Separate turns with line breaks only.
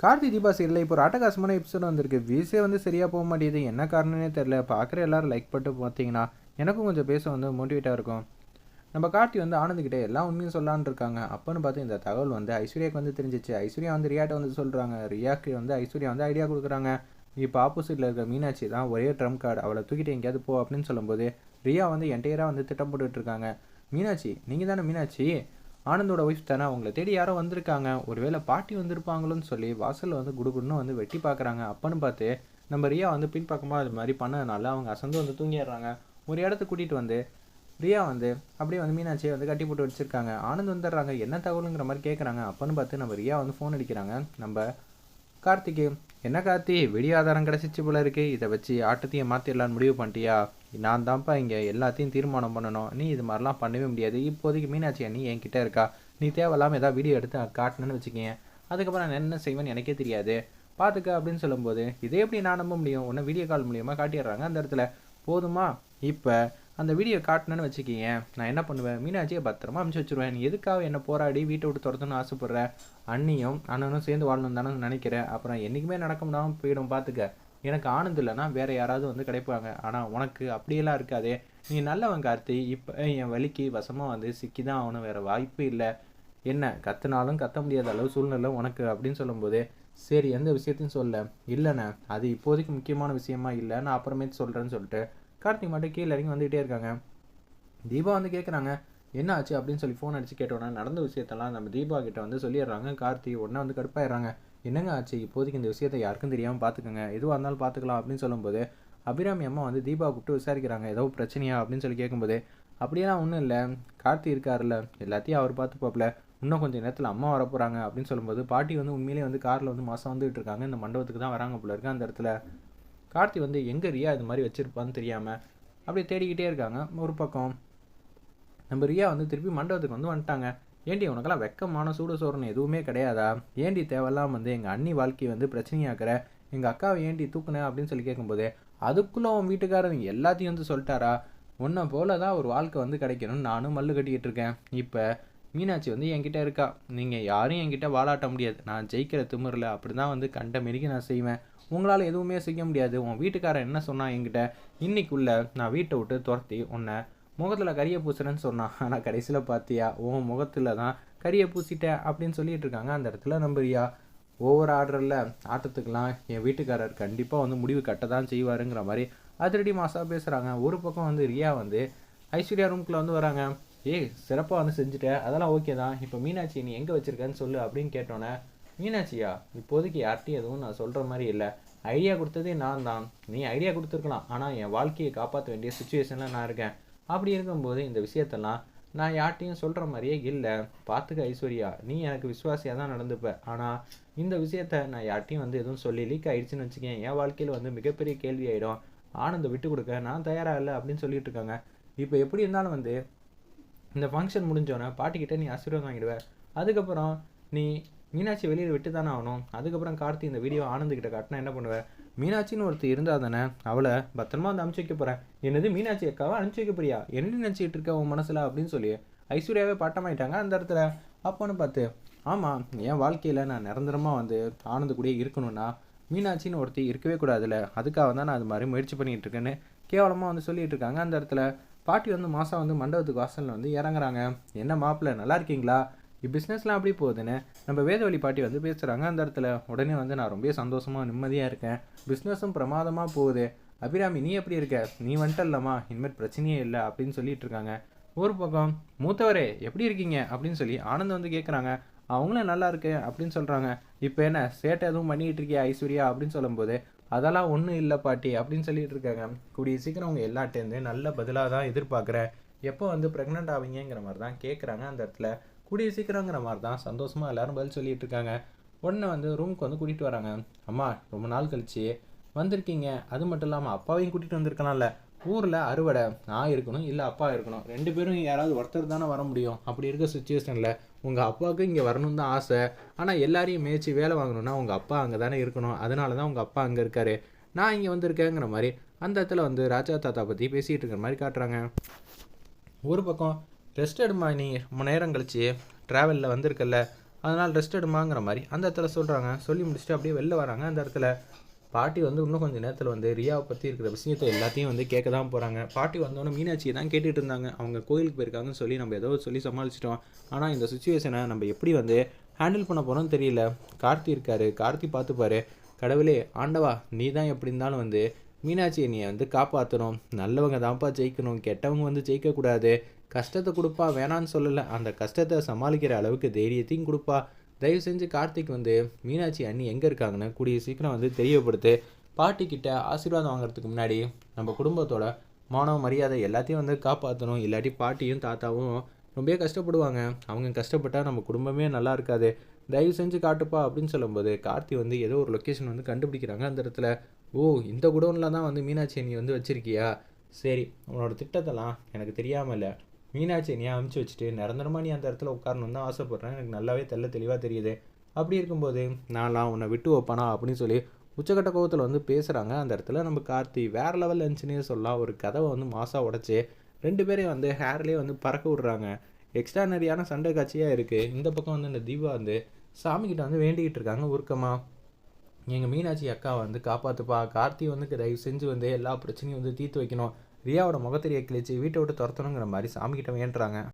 Karthi Deepa serial இப்போ ஒரு ஆட்டகாசமான episode வந்திருக்கு. வீஸே வந்து சரியாக போக மாட்டேது என்ன காரணம்னே தெரில பார்க்குற எல்லாரும் லைக் பண்ணிட்டு பார்த்தீங்கன்னா எனக்கும் கொஞ்சம் பேச வந்து மோட்டிவேட்டாக இருக்கும். நம்ம கார்த்தி வந்து ஆனந்துக்கிட்டே எல்லா உண்மையும் சொல்லான்னு இருக்காங்க. அப்போன்னு பார்த்து இந்த தகவல் வந்து ஐஸ்வர்யாவுக்கு வந்து தெரிஞ்சிச்சு. ஐஸ்வர்யா வந்து ரியாட்ட வந்து சொல்கிறாங்க ரியாக்கு வந்து ஐஸ்வர்யா வந்து ஐடியா கொடுக்குறாங்க. இப்போ ஆப்போசிட்டில் இருக்க மீனாட்சி தான் ஒரே ட்ரம் கார்டு அவளை தூக்கிட்டு எங்கேயாவது போ அப்படின்னு சொல்லும்போது ரியா வந்து என்டையராக வந்து திட்டம் போட்டுட்ருக்காங்க மீனாட்சி நீங்கள் தானே மீனாட்சி? ஆனந்தோட ஒய்ஃப் தானே அவங்கள தேடி யாரோ வந்திருக்காங்க. ஒருவேளை பாட்டி வந்திருப்பாங்களோன்னு சொல்லி வாசலில் வந்து குடுகுடுன்னு வந்து வெட்டி பார்க்குறாங்க அப்பன்னு பார்த்து நம்ம ரியா வந்து பின்பக்கமாக அது மாதிரி பண்ணதுனால அவங்க அசந்து வந்து தூங்கிடுறாங்க. ஒரு இடத்த கூட்டிகிட்டு வந்து ரியா வந்து அப்படியே வந்து மீனாட்சியை வந்து கட்டி போட்டு வச்சுருக்காங்க. ஆனந்த் வந்துடுறாங்க. என்ன தகவலுங்கிற மாதிரி கேட்குறாங்க அப்பன்னு பார்த்து நம்ம ரியா வந்து ஃபோன் அடிக்கிறாங்க. நம்ம கார்த்திக்கு என்ன கார்த்தி? வெடி ஆதாரம் கிடச்சிச்சு போல இருக்கு. இதை வச்சு ஆட்டத்தையும் மாற்றிடலான்னு முடிவு பண்ணிட்டியா? நான் தான்ப்பா இங்கே எல்லாத்தையும் தீர்மானம் பண்ணணும். நீ இது மாதிரிலாம் பண்ணவே முடியாது. இப்போதைக்கு மீனாட்சி அண்ணி என்கிட்ட இருக்கா? நீ தேவையில்லாமல் ஏதாவது வீடியோ எடுத்து காட்டணும்னு வச்சுக்கேன். அதுக்கப்புறம் நான் என்ன செய்வேன்னு எனக்கே தெரியாது. பார்த்துக்க அப்படின்னு சொல்லும்போது இதே எப்படி நான் நம்ப முடியும்? உன்னை வீடியோ கால் மூலியமாக காட்டிடுறாங்க அந்த இடத்துல. போதுமா? இப்போ அந்த வீடியோ காட்டினேன்னு வச்சுக்கிங்க நான் என்ன பண்ணுவேன்? மீனாட்சியை பத்திரமா அனுப்பிச்சு வச்சுருவேன். நீ எதுக்காக என்ன போராடி வீட்டை விட்டு துரத்தணும்னு ஆசைப்பட்ற? அண்ணியும் அண்ணனும் சேர்ந்து வாழணும் தானே நினைக்கிறேன். அப்புறம் என்றைக்குமே நடக்க முடியாமல் போயிடும் பார்த்துக்க எனக்கு ஆனந்த் இல்லைன்னா வேற யாராவது வந்து கிடைப்பாங்க. ஆனால் உனக்கு அப்படியெல்லாம் இருக்காதே. நீ நல்லவன் கார்த்தி. இப்போ என் வலிக்கு வசமாக வந்து சிக்கி தான் ஆகணும். வேற வாய்ப்பு இல்லை. என்ன கத்துனாலும் கத்த முடியாத அளவு சூழ்நிலை உனக்கு அப்படின்னு சொல்லும்போது சரி எந்த விஷயத்தையும் சொல்ல. இல்லைண்ணே அது இப்போதைக்கு முக்கியமான விஷயமா இல்லை. நான் அப்புறமேட்டு சொல்கிறேன்னு சொல்லிட்டு கார்த்திக் மட்டும் கீழே இறங்கி வந்துகிட்டே இருக்காங்க. தீபா வந்து கேட்குறாங்க என்ன ஆச்சு? அப்படின்னு சொல்லி ஃபோன் அடிச்சு கேட்டோன்னா நடந்த விஷயத்தெல்லாம் நம்ம தீபா கிட்ட வந்து சொல்லிடுறாங்க. கார்த்தி உடனே வந்து கடுப்பாயிடுறாங்க. என்னங்க ஆச்சு? இப்போதைக்கு இந்த விஷயத்தை யாருக்கும் தெரியாமல் பார்த்துக்கோங்க எதுவாக இருந்தாலும் பார்த்துக்கலாம் அப்படின்னு சொல்லும்போது அபிராமி அம்மா வந்து தீபா கூப்பிட்டு விசாரிக்கிறாங்க. ஏதோ பிரச்சனையா? அப்படின்னு சொல்லி கேட்கும்போது அப்படியெல்லாம் ஒன்றும் இல்லை. கார்த்தி இருக்காருல்ல. எல்லாத்தையும் அவர் பார்த்துப்பாப்புல இன்னும் கொஞ்சம் நேரத்தில் அம்மா வர போகிறாங்க அப்படின்னு சொல்லும்போது பாட்டி வந்து உண்மையிலேயே வந்து காரில் வந்து மாதம் வந்துகிட்டு இருக்காங்க. இந்த மண்டபத்துக்கு தான் வராங்க போல இருக்கு அந்த இடத்துல. கார்த்தி வந்து எங்கே ரியா இது மாதிரி வச்சுருப்பான்னு தெரியாமல் அப்படியே தேடிக்கிட்டே இருக்காங்க. ஒரு பக்கம் நம்ம ரியா வந்து திருப்பி மண்டபத்துக்கு வந்து வந்துட்டாங்க. ஏண்டி உனக்கெல்லாம் வெக்கமான சூடு சோறுன்னு எதுவுமே கிடையாதா? ஏண்டி தேவையில்லாம் வந்து எங்கள் அண்ணி வாழ்க்கையை வந்து பிரச்சனையாக்குற? எங்கள் அக்காவை ஏண்டி தூக்குன? அப்படின்னு சொல்லி கேட்கும்போது அதுக்குள்ளே உன் வீட்டுக்காரர் எல்லாத்தையும் வந்து சொல்லிட்டாரா? உன்னை போல தான் ஒரு வாழ்க்கை வந்து கிடைக்கணும்னு நானும் மல்லு கட்டிக்கிட்டு இருக்கேன். இப்போ மீனாட்சி வந்து என்கிட்ட இருக்கா? நீங்கள் யாரும் என்கிட்ட வாலாட்ட முடியாது. நான் ஜெயிக்கிற திமிரில் அப்படி தான் வந்து கண்ட மாரிக்கு நான் செய்வேன். உங்களால் எதுவுமே செய்ய முடியாது. உன் வீட்டுக்காரன் என்ன சொன்னான் என்கிட்ட? இன்னைக்குள்ள நான் வீட்டை விட்டு துரத்தி உன்னை முகத்தில் கரியை பூசுறேன்னு சொன்னான். ஆனால் கடைசியில் பார்த்தியா உன் முகத்தில் தான் கரியை பூசிட்டேன் அப்படின்னு சொல்லிட்டு இருக்காங்க. அந்த இடத்துல நம்புறியா? ஒவ்வொரு ஆர்டரில் ஆட்டத்துக்கெலாம் என் வீட்டுக்காரர் கண்டிப்பாக வந்து முடிவு கட்ட தான் செய்வாருங்கிற மாதிரி அதிரடி மாசாக பேசுகிறாங்க ஒரு பக்கம் வந்து ரியா வந்து ஐஸ்வர்யா ரூம்குள்ளே வந்து வராங்க. ஏய் சிறப்பாக வந்து செஞ்சுட்டேன் அதெல்லாம் ஓகே தான். இப்போ மீனாட்சி நீ எங்கே வச்சுருக்கன்னு சொல்லு அப்படின்னு கேட்டோன்னே மீனாட்சியா இப்போதைக்கு யார்ட்டையும் எதுவும் நான் சொல்கிற மாதிரி இல்லை. ஐடியா கொடுத்ததே நான் தான். நீ ஐடியா கொடுத்துருக்கலாம். ஆனால் என் வாழ்க்கையை காப்பாற்ற வேண்டிய சுச்சுவேஷனில் நான் இருக்கேன். அப்படி இருக்கும்போது இந்த விஷயத்தெல்லாம் நான் யார்ட்டையும் சொல்கிற மாதிரியே இல்லை. பார்த்துக்க ஐஸ்வர்யா. நீ எனக்கு விசுவாசியாக தான் நடந்துப்ப. ஆனால் இந்த விஷயத்த நான் யார்ட்டையும் வந்து எதுவும் சொல்லி லீக் ஆகிடுச்சின்னு வச்சுக்கேன் என் வாழ்க்கையில் வந்து மிகப்பெரிய கேள்வி ஆகிடும் ஆனந்தை விட்டு கொடுக்க நான் தயாராக இல்லை அப்படின்னு சொல்லிட்டு இருக்காங்க. இப்போ எப்படி இருந்தாலும் வந்து இந்த ஃபங்க்ஷன் முடிஞ்சோடனே பாட்டிக்கிட்ட நீ ஆசீர்வாதம் வாங்கிடுவ. அதுக்கப்புறம் நீ மீனாட்சி வெளியில் விட்டு தானே ஆகணும். அதுக்கப்புறம் கார்த்தி இந்த வீடியோ ஆனந்துக்கிட்ட காட்டினா என்ன பண்ணுவேன் மீனாட்சின்னு ஒருத்தர் இருந்தால் தானே அவளை பத்திரமா வந்து அனுப்பிச்சி வைக்க போகிறேன் என்னது மீனாட்சி அக்காவை அனுப்பிச்சி வைக்க போறியா? என்ன நினச்சிக்கிட்டு இருக்க உன் மனசில் அப்படின்னு சொல்லி ஐஸ்வர்யாவே பட்டமாயிட்டாங்க அந்த இடத்துல. அப்போன்னு பார்த்து ஆமாம் என் வாழ்க்கையில் நான் நிரந்தரமாக வந்து ஆனந்த கூடயே இருக்கணும்னா மீனாட்சின்னு ஒருத்தி இருக்கவே கூடாதுல்ல. அதுக்காக தான் நான் அது மாதிரி முயற்சி பண்ணிகிட்டு இருக்கேன்னு கேவலமாக வந்து சொல்லிகிட்டு இருக்காங்க அந்த இடத்துல. பாட்டி வந்து மாதம் வந்து மண்டபத்துக்கு வாசலில் வந்து இறங்குறாங்க. என்ன மாப்பிள்ள நல்லா இருக்கீங்களா? பிஸ்னஸ்லாம் அப்படி போகுதுன்னு? நம்ம வேதவழி பாட்டி வந்து பேசுகிறாங்க அந்த இடத்துல உடனே வந்து நான் ரொம்ப சந்தோஷமாக நிம்மதியாக இருக்கேன். பிஸ்னஸும் பிரமாதமாக போகுது. அபிராமி நீ எப்படி இருக்க? நீ வந்துட்டல்லம்மா இனிமேல் பிரச்சனையே இல்லை அப்படின்னு சொல்லிட்டு இருக்காங்க. ஒரு பக்கம் மூத்தவரே எப்படி இருக்கீங்க? அப்படின்னு சொல்லி ஆனந்த் வந்து கேட்குறாங்க அவங்களும் நல்லா இருக்கு அப்படின்னு சொல்கிறாங்க இப்போ என்ன சேட்டை எதுவும் பண்ணிகிட்டு இருக்கியா ஐஸ்வர்யா? அப்படின்னு சொல்லும்போது அதெல்லாம் ஒன்றும் இல்லை பாட்டி அப்படின்னு சொல்லிட்டு இருக்காங்க. கூடிய சீக்கிரம் அவங்க எல்லாட்டேருந்து நல்ல பதிலாக தான் எதிர்பார்க்குறேன் எப்போ வந்து ப்ரெக்னென்ட் ஆவீங்கிற மாதிரி தான் கேட்குறாங்க அந்த இடத்துல. கூடிய சீக்கிரங்கிற மாதிரி தான் சந்தோஷமாக எல்லாரும் பதில் சொல்லிட்டு இருக்காங்க. உடனே வந்து ரூமுக்கு வந்து கூட்டிகிட்டு வராங்க. அம்மா ரொம்ப நாள் கழிச்சு வந்திருக்கீங்க. அது மட்டும் இல்லாமல் அப்பாவையும் கூட்டிகிட்டு வந்திருக்கலாம்ல. ஊரில் அறுவடை நான் இருக்கணும் இல்லை அப்பா இருக்கணும். ரெண்டு பேரும் யாராவது ஒருத்தர் தானே வர முடியும். அப்படி இருக்க சுச்சுவேஷனில் உங்கள் அப்பாவுக்கு இங்கே வரணும்னு தான் ஆசை. ஆனால் எல்லாரையும் மேய்ச்சி வேலை வாங்கணும்னா உங்கள் அப்பா அங்கே தானே இருக்கணும். அதனால தான் உங்கள் அப்பா அங்கே இருக்காரு. நான் இங்கே வந்திருக்கேங்கிற மாதிரி அந்த இடத்துல வந்து ராஜா தாத்தா பற்றி பேசிகிட்டு இருக்கிற மாதிரி காட்டுறாங்க. ஒரு பக்கம் ரெஸ்ட் எடுமா நீ? ரொம்ப நேரம் கழிச்சு ட்ராவலில் வந்திருக்கல அதனால் ரெஸ்ட் எடுமாங்கிற மாதிரி அந்த இடத்துல சொல்கிறாங்க சொல்லி முடிச்சுட்டு அப்படியே வெளில வராங்க அந்த இடத்துல. பாட்டி வந்து இன்னும் கொஞ்சம் நேரத்தில் வந்து ரியாவை பற்றி இருக்கிற விஷயத்தை எல்லாத்தையும் வந்து கேட்க தான் போகிறாங்க பாட்டி வந்தோடனே மீனாட்சியை தான் கேட்டுட்டு இருந்தாங்க. அவங்க கோயிலுக்கு போயிருக்காங்கன்னு சொல்லி நம்ம ஏதோ சொல்லி சமாளிச்சிட்டோம். ஆனால் இந்த சுச்சுவேஷனை நம்ம எப்படி வந்து ஹேண்டில் பண்ண போகிறோம்னு தெரியல. கார்த்தி இருக்காரு. கார்த்தி பார்த்துப்பாரு. கடவுளே ஆண்டவா நீ தான் எப்படி இருந்தாலும் வந்து மீனாட்சியை நீ வந்து காப்பாற்றணும் நல்லவங்க தான்ப்பா ஜெயிக்கணும். கெட்டவங்க வந்து ஜெயிக்கக்கூடாது கஷ்டத்தை கொடுப்பா வேணான்னு சொல்லலை. அந்த கஷ்டத்தை சமாளிக்கிற அளவுக்கு தைரியத்தையும் கொடுப்பா. தயவு செஞ்சு கார்த்திக் வந்து மீனாட்சி அண்ணி எங்கே இருக்காங்கன்னு கூடிய சீக்கிரம் வந்து தெரியப்படுத்து. பாட்டிக்கிட்ட ஆசீர்வாதம் வாங்குறதுக்கு முன்னாடி நம்ம குடும்பத்தோட மானவ மரியாதை எல்லாத்தையும் வந்து காப்பாற்றணும் இல்லாட்டி பாட்டியும் தாத்தாவும் ரொம்ப கஷ்டப்படுவாங்க. அவங்க கஷ்டப்பட்டால் நம்ம குடும்பமே நல்லா இருக்காது. தயவு செஞ்சு காட்டுப்பா அப்படின்னு சொல்லும்போது கார்த்தி வந்து ஏதோ ஒரு லொக்கேஷன் வந்து கண்டுபிடிக்கிறாங்க அந்த இடத்துல. ஓ இந்த குடோனில் தான் வந்து மீனாட்சி அண்ணி வந்து வச்சிருக்கியா? சரி உன்னோட திட்டத்தெல்லாம் எனக்கு தெரியாமல் இல்லை. மீனாட்சி நீ அமுச்சு வச்சுட்டு நிரந்தரமாக நீ அந்த இடத்துல உட்காரணும் தான் ஆசைப்பட்றேன். எனக்கு நல்லாவே தெல்ல தெளிவாக தெரியுது. அப்படி இருக்கும்போது நான்லாம் உன்னை விட்டு வைப்பானா அப்படின்னு சொல்லி உச்சக்கட்ட கோவத்தில் வந்து பேசுகிறாங்க அந்த இடத்துல நம்ம கார்த்தி வேறு லெவல் இருந்துச்சுன்னே சொல்லலாம். ஒரு கதவை வந்து மாசாக உடச்சி ரெண்டு பேரையும் வந்து ஹேர்லேயே வந்து பறக்க விட்றாங்க. எக்ஸ்ட்ரானரியான சண்டை காட்சியாக இருக்குது இந்த பக்கம் வந்து இந்த தீபா வந்து சாமிக்கிட்ட வந்து வேண்டிக்கிட்டு இருக்காங்க. உருக்கமாக எங்கள் மீனாட்சி அக்கா வந்து காப்பாற்றுப்பா கார்த்தி வந்து தயவு செஞ்சு வந்து எல்லா பிரச்சனையும் வந்து தீர்த்து வைக்கணும். ரியாவோட முகத்தெரிய கிழிச்சு வீட்டை விட்டு துரத்தணுங்கிற மாதிரி சாமிக்கிட்ட வேண்டுறாங்க.